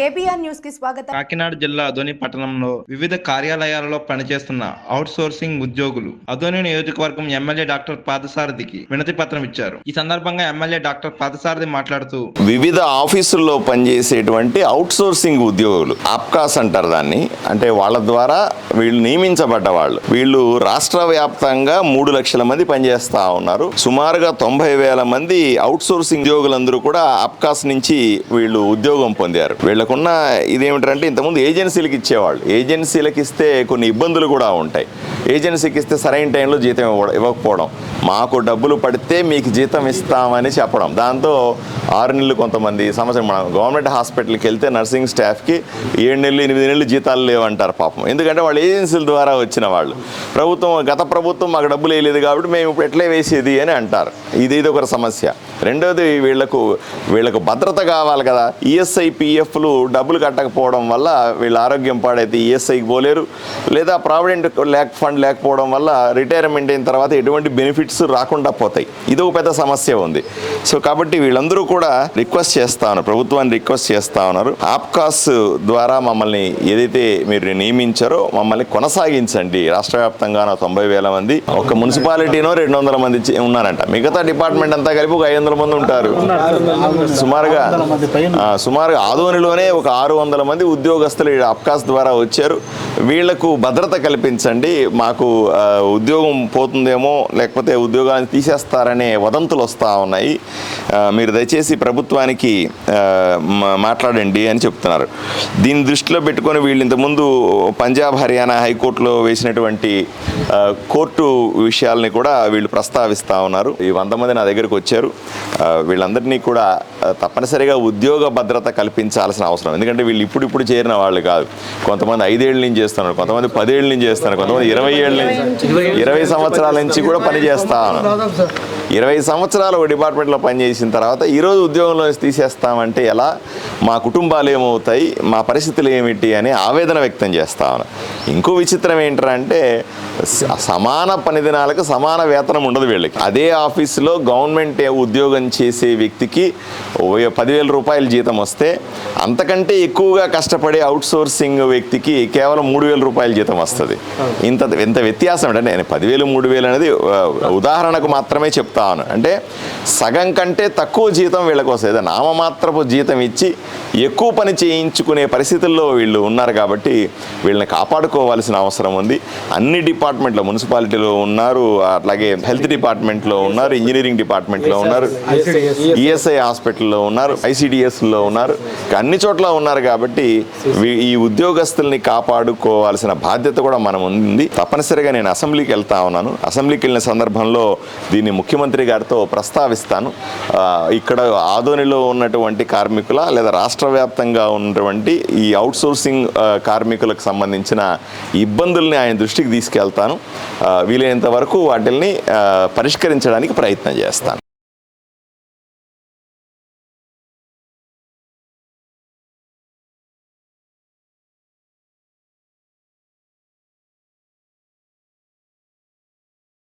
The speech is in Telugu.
కేబీఆర్ న్యూస్కి స్వాగతం. కాకినాడ జిల్లా అదోని పట్టణంలో వివిధ కార్యాలయాలలో పనిచేస్తున్న అవుట్ సోర్సింగ్ ఉద్యోగులు అదోని నియోజకవర్గం ఎమ్మెల్యే డాక్టర్ పాదసారథికి వినతి పత్రం ఇచ్చారు. ఈ సందర్భంగా ఎమ్మెల్యే డాక్టర్ పాదసారథి మాట్లాడుతూ వివిధ ఆఫీసుల్లో పనిచేసేటువంటి అవుట్ సోర్సింగ్ ఉద్యోగులు ఆప్కాస్ అంటారు దాన్ని అంటే వాళ్ళ ద్వారా వీళ్ళు నియమించబడ్డ వాళ్ళు వీళ్ళు రాష్ట్ర వ్యాప్తంగా మూడు లక్షల మంది పనిచేస్తా ఉన్నారు. సుమారుగా తొంభై వేల మంది అవుట్ సోర్సింగ్ ఉద్యోగులందరూ కూడా ఆప్కాస్ నుంచి వీళ్ళు ఉద్యోగం పొందారు. వీళ్ళకున్న ఇదేమిటంటే ఇంతకుముందు ఏజెన్సీలకు ఇచ్చేవాళ్ళు. ఏజెన్సీలకు ఇస్తే కొన్ని ఇబ్బందులు కూడా ఉంటాయి. ఏజెన్సీకి ఇస్తే సరైన టైంలో జీతం ఇవ్వ- ఇవ్వకపోవడం. మాకు డబ్బులు పడితే మీకు జీతం ఇస్తామని చెప్పడం. దాంతో ఆరు నెలలు కొంతమంది సంవత్సరం మనం గవర్నమెంట్ హాస్పిటల్కి వెళ్తే నర్సింగ్ స్టాఫ్కి ఏడు నెలలు ఎనిమిది నెలలు జీతాలు లేవంటారు పాపం. ఎందుకంటే వాళ్ళు ఏజెన్సీల ద్వారా వచ్చిన వాళ్ళు. ప్రభుత్వం గత ప్రభుత్వం మాకు డబ్బులు వేయలేదు కాబట్టి మేము ఇప్పుడు ఎట్లే వేసేది అని అంటారు. ఇది ఇది ఒక సమస్య. రెండోది వీళ్ళకు వీళ్ళకు భద్రత కావాలి కదా. ఈఎస్ఐ పిఎఫ్లు డబ్బులు కట్టకపోవడం వల్ల వీళ్ళ ఆరోగ్యం పాడైతే ఈఎస్ఐకి పోలేరు. లేదా ప్రావిడెంట్ లేక ఫండ్ లేకపోవడం వల్ల రిటైర్మెంట్ అయిన తర్వాత ఎటువంటి బెనిఫిట్స్ రాకుండా పోతాయి. ఇది ఒక పెద్ద సమస్య ఉంది. సో కాబట్టి వీళ్ళందరూ కూడా రిక్వెస్ట్ చేస్తా ఉన్నారు. ప్రభుత్వాన్ని రిక్వెస్ట్ చేస్తా ఉన్నారు. ఆప్కాస్ ద్వారా మమ్మల్ని ఏదైతే మీరు నియమించారో మమ్మల్ని కొనసాగించండి. రాష్ట్ర వ్యాప్తంగా తొంభై వేల మంది ఒక మున్సిపాలిటీనో రెండు వందల మంది ఉన్నారంట. మిగతా డిపార్ట్మెంట్ అంతా కలిపి ఒక ఐదు వందల మంది ఉంటారు. సుమారుగా సుమారుగా ఆదోనిలోనే ఒక ఆరు వందల మంది ఉద్యోగస్తులు అప్కాస్ ద్వారా వచ్చారు. వీళ్ళకు భద్రత కల్పించండి. మాకు ఉద్యోగం పోతుందేమో లేకపోతే ఉద్యోగాన్ని తీసేస్తారనే వదంతులు వస్తూ ఉన్నాయి. మీరు దయచేసి ప్రభుత్వానికి మా- మాట్లాడండి అని చెప్తున్నారు. దీన్ని దృష్టిలో పెట్టుకొని వీళ్ళు ఇంతకుముందు పంజాబ్ హర్యానా హైకోర్టులో వేసినటువంటి కోర్టు విషయాల్ని కూడా వీళ్ళు ప్రస్తావిస్తూ ఉన్నారు. ఈ వంద మంది నా దగ్గరికి వచ్చారు. వీళ్ళందరినీ కూడా తప్పనిసరిగా ఉద్యోగ భద్రత కల్పించాల్సిన అవసరం ఎందుకంటే వీళ్ళు ఇప్పుడు ఇప్పుడు చేరిన వాళ్ళు కాదు. కొంతమంది ఐదేళ్ళ నుంచి చేస్తున్నారు కొంతమంది పదేళ్ళ నుంచి చేస్తున్నారు కొంతమంది ఇరవై ఏళ్ళ నుంచి ఇరవై సంవత్సరాల నుంచి కూడా పని చేస్తా ఇరవై సంవత్సరాలు ఒక డిపార్ట్మెంట్లో పనిచేసిన తర్వాత ఈరోజు ఉద్యోగంలో తీసేస్తామంటే ఎలా? మా కుటుంబాలు ఏమవుతాయి? మా పరిస్థితులు ఏమిటి? అని ఆవేదన వ్యక్తం చేస్తా ఇంకో విచిత్రం ఏంటంటే సమాన పని దినాలకు సమాన వేతనం ఉండదు వీళ్ళకి. అదే ఆఫీసులో గవర్నమెంట్ ఉద్యోగం చేసే వ్యక్తికి పదివేల రూపాయల జీతం వస్తే అంతకంటే ఎక్కువగా కష్టపడే అవుట్ సోర్సింగ్ వ్యక్తికి కేవలం మూడు వేల రూపాయల జీతం వస్తుంది. ఇంత ఇంత వ్యత్యాసం అంటే నేను పదివేలు మూడు వేలు అనేది ఉదాహరణకు మాత్రమే చెప్తాను. అంటే సగం కంటే తక్కువ జీతం వీళ్ళకి వస్తుంది. నామమాత్రపు జీతం ఇచ్చి ఎక్కువ పని చేయించుకునే పరిస్థితుల్లో వీళ్ళు ఉన్నారు కాబట్టి వీళ్ళని కాపాడుకోవాల్సిన అవసరం ఉంది. అన్ని డిపార్ట్మెంట్లో మున్సిపాలిటీలో ఉన్నారు అట్లాగే హెల్త్ డిపార్ట్మెంట్లో ఉన్నారు ఇంజనీరింగ్ డిపార్ట్మెంట్లో ఉన్నారు ఈఎస్ఐ హాస్పిటల్లో ఉన్నారు ఐసిడిఎస్లో ఉన్నారు. అన్ని చోట్ల ఉన్నారు కాబట్టి ఈ ఉద్యోగస్తుల్ని కాపాడుకోవాల్సిన బాధ్యత కూడా మనం ఉంది. తప్పనిసరిగా నేను అసెంబ్లీకి వెళ్తా ఉన్నాను. అసెంబ్లీకి వెళ్ళిన సందర్భంలో దీన్ని ముఖ్యమంత్రి గారితో ప్రస్తావిస్తాను. ఇక్కడ ఆదోనిలో ఉన్నటువంటి కార్మికుల లేదా రాష్ట్ర వ్యాప్తంగా ఉన్నటువంటి ఈ అవుట్సోర్సింగ్ కార్మికులకు సంబంధించిన ఇబ్బందుల్ని ఆయన దృష్టికి తీసుకెళ్తాను. వీలైనంత వరకు వాటిల్ని పరిష్కరించడానికి ప్రయత్నం చేస్తాను.